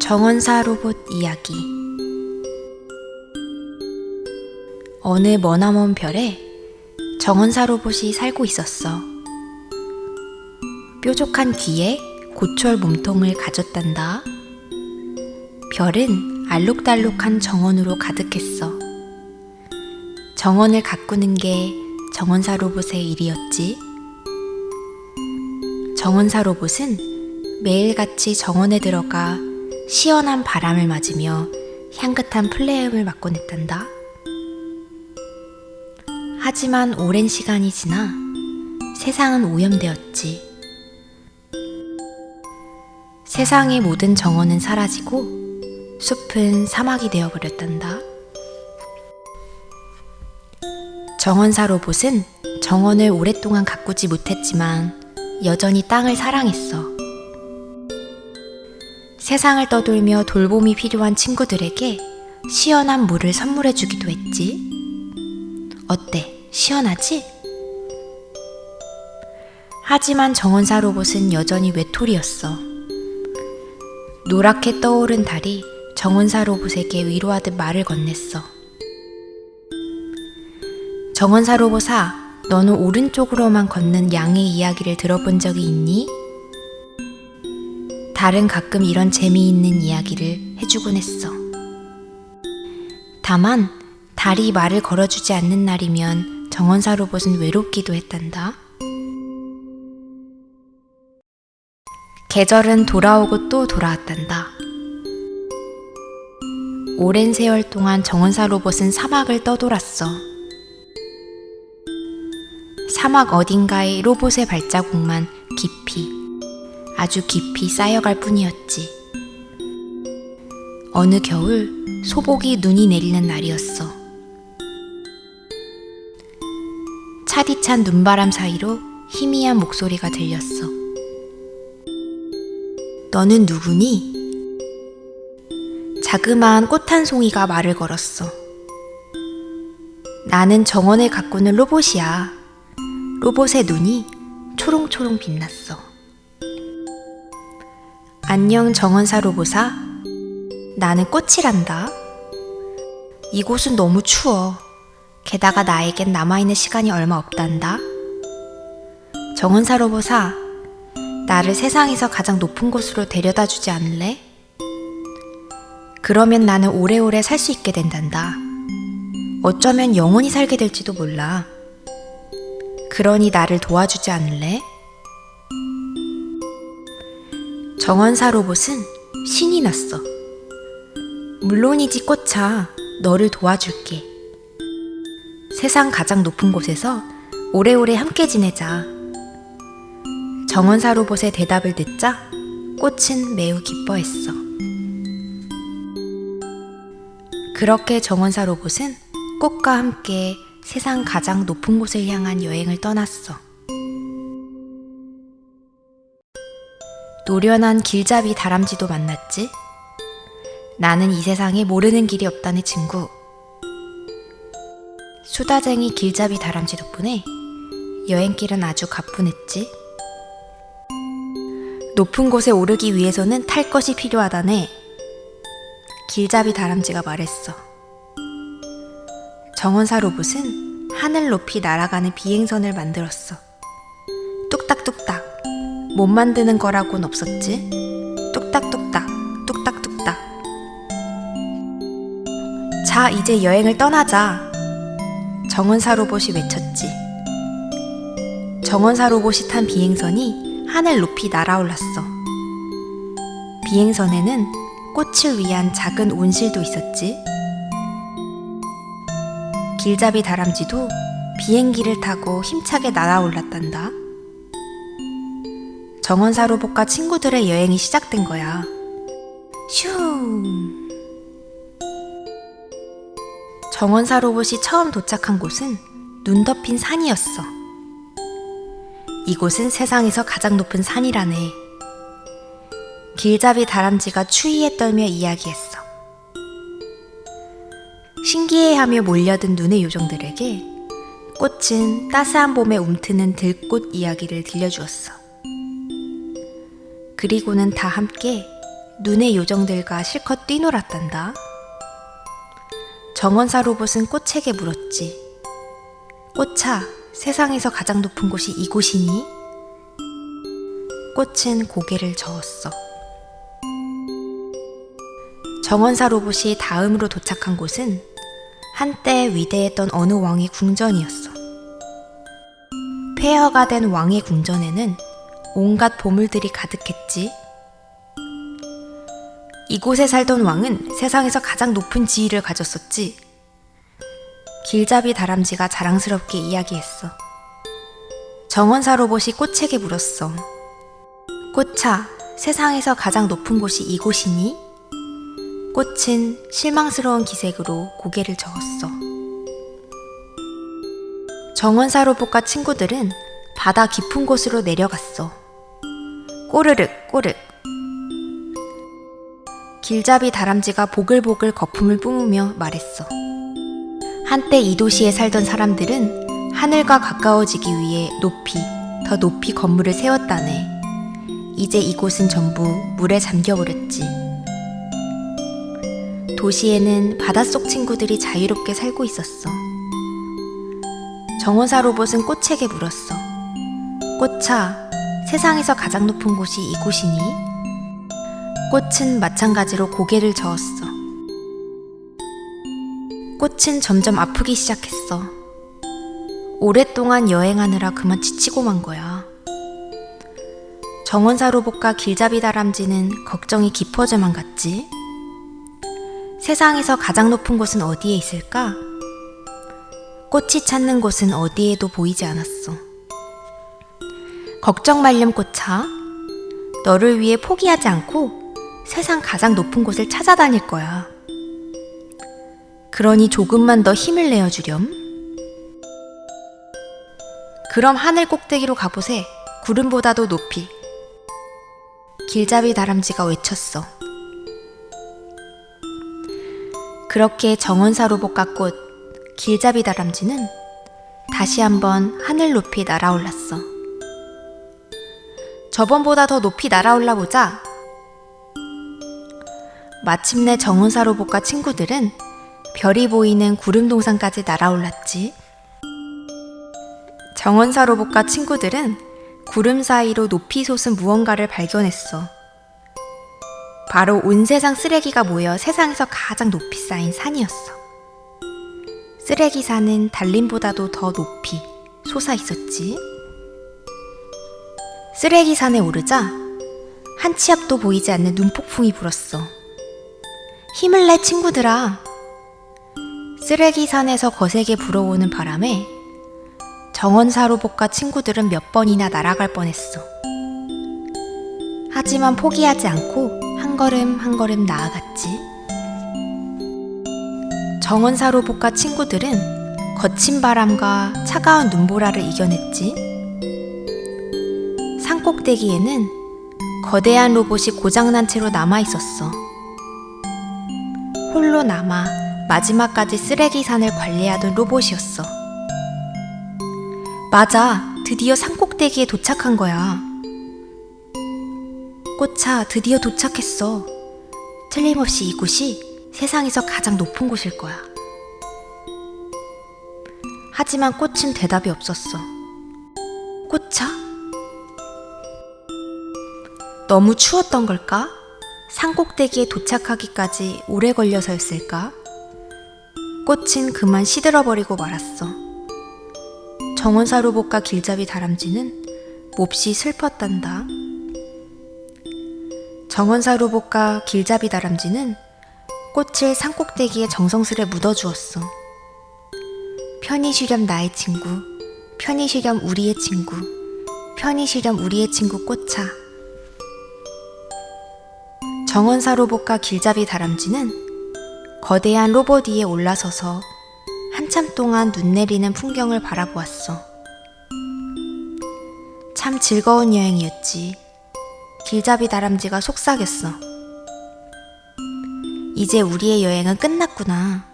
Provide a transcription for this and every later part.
정원사 로봇 이야기 어느 머나먼 별에 정원사 로봇이 살고 있었어. 뾰족한 귀에 고철 몸통을 가졌단다. 별은 알록달록한 정원으로 가득했어. 정원을 가꾸는 게 정원사 로봇의 일이었지. 정원사 로봇은 매일같이 정원에 들어가 시원한 바람을 맞으며 향긋한 플레음을 맡곤 했단다. 하지만 오랜 시간이 지나 세상은 오염되었지. 세상의 모든 정원은 사라지고 숲은 사막이 되어버렸단다. 정원사 로봇은 정원을 오랫동안 가꾸지 못했지만 여전히 땅을 사랑했어. 세상을 떠돌며 돌봄이 필요한 친구들에게 시원한 물을 선물해 주기도 했지. 어때? 시원하지? 하지만 정원사 로봇은 여전히 외톨이였어. 노랗게 떠오른 달이 정원사 로봇에게 위로하듯 말을 건넸어. 정원사 로봇아, 너는 오른쪽으로만 걷는 양의 이야기를 들어본 적이 있니? 달은 가끔 이런 재미있는 이야기를 해주곤 했어. 다만, 달이 말을 걸어주지 않는 날이면 정원사 로봇은 외롭기도 했단다. 계절은 돌아오고 또 돌아왔단다. 오랜 세월 동안 정원사 로봇은 사막을 떠돌았어. 사막 어딘가에 로봇의 발자국만 깊이, 아주 깊이 쌓여갈 뿐이었지. 어느 겨울 소복이 눈이 내리는 날이었어. 차디찬 눈바람 사이로 희미한 목소리가 들렸어. 너는 누구니? 자그마한 꽃 한 송이가 말을 걸었어. 나는 정원을 가꾸는 로봇이야. 로봇의 눈이 초롱초롱 빛났어. 안녕 정원사 로봇아. 나는 꽃이란다. 이곳은 너무 추워. 게다가 나에겐 남아있는 시간이 얼마 없단다. 정원사 로봇아, 나를 세상에서 가장 높은 곳으로 데려다 주지 않을래? 그러면 나는 오래오래 살 수 있게 된단다. 어쩌면 영원히 살게 될지도 몰라. 그러니 나를 도와주지 않을래? 정원사 로봇은 신이 났어. 물론이지 꽃아, 너를 도와줄게. 세상 가장 높은 곳에서 오래오래 함께 지내자. 정원사 로봇의 대답을 듣자 꽃은 매우 기뻐했어. 그렇게 정원사 로봇은 꽃과 함께 세상 가장 높은 곳을 향한 여행을 떠났어. 노련한 길잡이 다람쥐도 만났지. 나는 이 세상에 모르는 길이 없다는 친구. 수다쟁이 길잡이 다람쥐 덕분에 여행길은 아주 가뿐했지. 높은 곳에 오르기 위해서는 탈 것이 필요하다네. 길잡이 다람쥐가 말했어. 정원사 로봇은 하늘 높이 날아가는 비행선을 만들었어. 못 만드는 거라고는 없었지. 뚝딱뚝딱, 뚝딱뚝딱. 자, 이제 여행을 떠나자. 정원사 로봇이 외쳤지. 정원사 로봇이 탄 비행선이 하늘 높이 날아올랐어. 비행선에는 꽃을 위한 작은 온실도 있었지. 길잡이 다람쥐도 비행기를 타고 힘차게 날아올랐단다. 정원사 로봇과 친구들의 여행이 시작된 거야. 슈! 정원사 로봇이 처음 도착한 곳은 눈 덮인 산이었어. 이곳은 세상에서 가장 높은 산이라네. 길잡이 다람쥐가 추위에 떨며 이야기했어. 신기해하며 몰려든 눈의 요정들에게 꽃은 따스한 봄에 움트는 들꽃 이야기를 들려주었어. 그리고는 다 함께 눈의 요정들과 실컷 뛰놀았단다. 정원사 로봇은 꽃에게 물었지. 꽃아, 세상에서 가장 높은 곳이 이곳이니? 꽃은 고개를 저었어. 정원사 로봇이 다음으로 도착한 곳은 한때 위대했던 어느 왕의 궁전이었어. 폐허가 된 왕의 궁전에는 온갖 보물들이 가득했지. 이곳에 살던 왕은 세상에서 가장 높은 지위를 가졌었지. 길잡이 다람쥐가 자랑스럽게 이야기했어. 정원사 로봇이 꽃에게 물었어. 꽃아, 세상에서 가장 높은 곳이 이곳이니? 꽃은 실망스러운 기색으로 고개를 저었어. 정원사 로봇과 친구들은 바다 깊은 곳으로 내려갔어. 꼬르륵 꼬르륵. 길잡이 다람쥐가 보글보글 거품을 뿜으며 말했어. 한때 이 도시에 살던 사람들은 하늘과 가까워지기 위해 높이, 더 높이 건물을 세웠다네. 이제 이곳은 전부 물에 잠겨버렸지. 도시에는 바닷속 친구들이 자유롭게 살고 있었어. 정원사 로봇은 꽃에게 물었어. 꽃아, 세상에서 가장 높은 곳이 이곳이니? 꽃은 마찬가지로 고개를 저었어. 꽃은 점점 아프기 시작했어. 오랫동안 여행하느라 그만 지치고 만 거야. 정원사 로봇과 길잡이 다람쥐는 걱정이 깊어져만 갔지. 세상에서 가장 높은 곳은 어디에 있을까? 꽃이 찾는 곳은 어디에도 보이지 않았어. 걱정 말렴 꽃아. 너를 위해 포기하지 않고 세상 가장 높은 곳을 찾아다닐 거야. 그러니 조금만 더 힘을 내어주렴. 그럼 하늘 꼭대기로 가보세. 구름보다도 높이. 길잡이 다람쥐가 외쳤어. 그렇게 정원사 로봇과 꽃, 길잡이 다람쥐는 다시 한번 하늘 높이 날아올랐어. 저번보다 더 높이 날아올라 보자. 마침내 정원사 로봇과 친구들은 별이 보이는 구름 동산까지 날아올랐지. 정원사 로봇과 친구들은 구름 사이로 높이 솟은 무언가를 발견했어. 바로 온 세상 쓰레기가 모여 세상에서 가장 높이 쌓인 산이었어. 쓰레기 산은 달림보다도 더 높이 솟아 있었지. 쓰레기 산에 오르자 한치 앞도 보이지 않는 눈폭풍이 불었어. 힘을 내 친구들아. 쓰레기 산에서 거세게 불어오는 바람에 정원사 로봇과 친구들은 몇 번이나 날아갈 뻔했어. 하지만 포기하지 않고 한 걸음 한 걸음 나아갔지. 정원사 로봇과 친구들은 거친 바람과 차가운 눈보라를 이겨냈지. 산 꼭대기에는 거대한 로봇이 고장난 채로 남아 있었어. 홀로 남아 마지막까지 쓰레기 산을 관리하던 로봇이었어. 맞아, 드디어 산 꼭대기에 도착한 거야. 꽃차 드디어 도착했어. 틀림없이 이곳이 세상에서 가장 높은 곳일 거야. 하지만 꽃은 대답이 없었어. 꽃차? 너무 추웠던 걸까? 산 꼭대기에 도착하기까지 오래 걸려서였을까? 꽃은 그만 시들어버리고 말았어. 정원사 로봇과 길잡이 다람쥐는 몹시 슬펐단다. 정원사 로봇과 길잡이 다람쥐는 꽃을 산꼭대기에 정성스레 묻어주었어. 편히 쉬렴 나의 친구, 편히 쉬렴 우리의 친구, 편히 쉬렴 우리의 친구 꽃차. 정원사 로봇과 길잡이 다람쥐는 거대한 로봇 위에 올라서서 한참 동안 눈 내리는 풍경을 바라보았어. 참 즐거운 여행이었지. 길잡이 다람쥐가 속삭였어. 이제 우리의 여행은 끝났구나.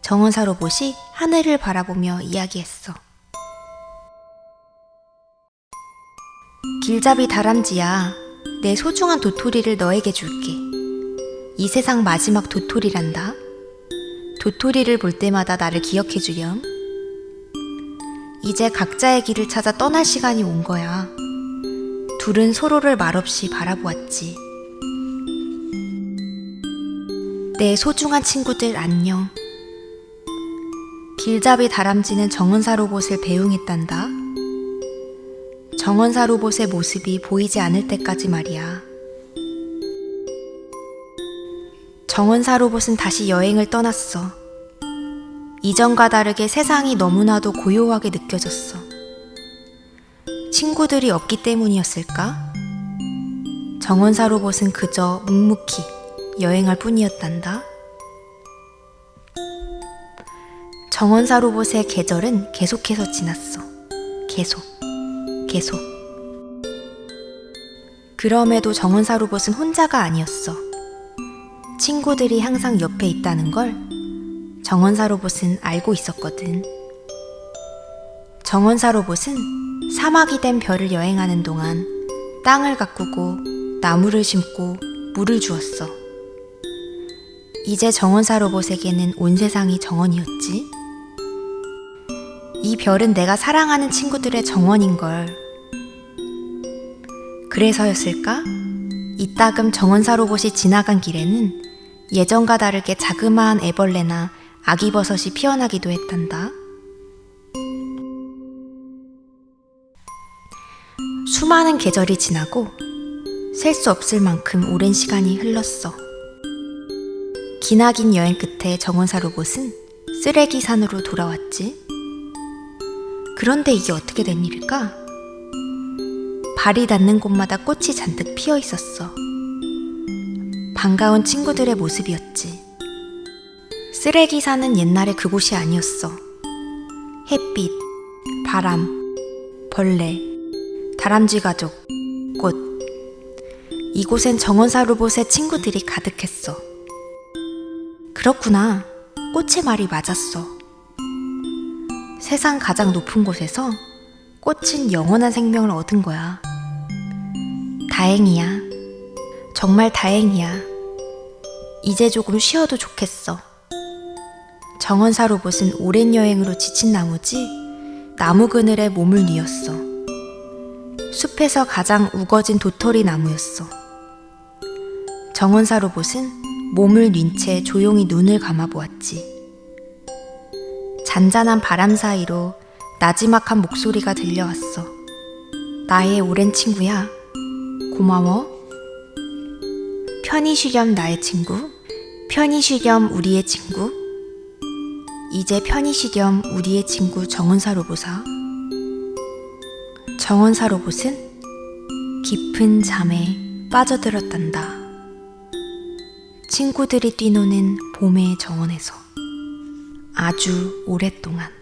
정원사 로봇이 하늘을 바라보며 이야기했어. 길잡이 다람쥐야, 내 소중한 도토리를 너에게 줄게. 이 세상 마지막 도토리란다. 도토리를 볼 때마다 나를 기억해 주렴. 이제 각자의 길을 찾아 떠날 시간이 온 거야. 둘은 서로를 말없이 바라보았지. 내 소중한 친구들 안녕. 길잡이 다람쥐는 정원사 로봇을 배웅했단다. 정원사 로봇의 모습이 보이지 않을 때까지 말이야. 정원사 로봇은 다시 여행을 떠났어. 이전과 다르게 세상이 너무나도 고요하게 느껴졌어. 친구들이 없기 때문이었을까? 정원사 로봇은 그저 묵묵히 여행할 뿐이었단다. 정원사 로봇의 계절은 계속해서 지났어. 계속, 계속. 그럼에도 정원사 로봇은 혼자가 아니었어. 친구들이 항상 옆에 있다는 걸 정원사 로봇은 알고 있었거든. 정원사 로봇은 사막이 된 별을 여행하는 동안 땅을 가꾸고 나무를 심고 물을 주었어. 이제 정원사 로봇에게는 온 세상이 정원이었지. 이 별은 내가 사랑하는 친구들의 정원인 걸. 그래서였을까? 이따금 정원사 로봇이 지나간 길에는 예전과 다르게 자그마한 애벌레나 아기 버섯이 피어나기도 했단다. 수많은 계절이 지나고 셀 수 없을 만큼 오랜 시간이 흘렀어. 기나긴 여행 끝에 정원사 로봇은 쓰레기 산으로 돌아왔지. 그런데 이게 어떻게 된 일일까? 발이 닿는 곳마다 꽃이 잔뜩 피어 있었어. 반가운 친구들의 모습이었지. 쓰레기 산은 옛날에 그곳이 아니었어. 햇빛, 바람, 벌레, 다람쥐 가족, 꽃. 이곳엔 정원사 로봇의 친구들이 가득했어. 그렇구나. 꽃의 말이 맞았어. 세상 가장 높은 곳에서 꽃은 영원한 생명을 얻은 거야. 다행이야. 정말 다행이야. 이제 조금 쉬어도 좋겠어. 정원사 로봇은 오랜 여행으로 지친 나머지 나무 그늘에 몸을 뉘었어. 숲에서 가장 우거진 도토리 나무였어. 정원사 로봇은 몸을 뉜채 조용히 눈을 감아 보았지. 잔잔한 바람 사이로 나지막한 목소리가 들려왔어. 나의 오랜 친구야. 고마워. 편히 쉬렴 나의 친구. 편히 쉬렴 우리의 친구. 이제 편히 쉬렴 우리의 친구 정원사 로봇아. 정원사 로봇은 깊은 잠에 빠져들었단다. 친구들이 뛰노는 봄의 정원에서 아주 오랫동안.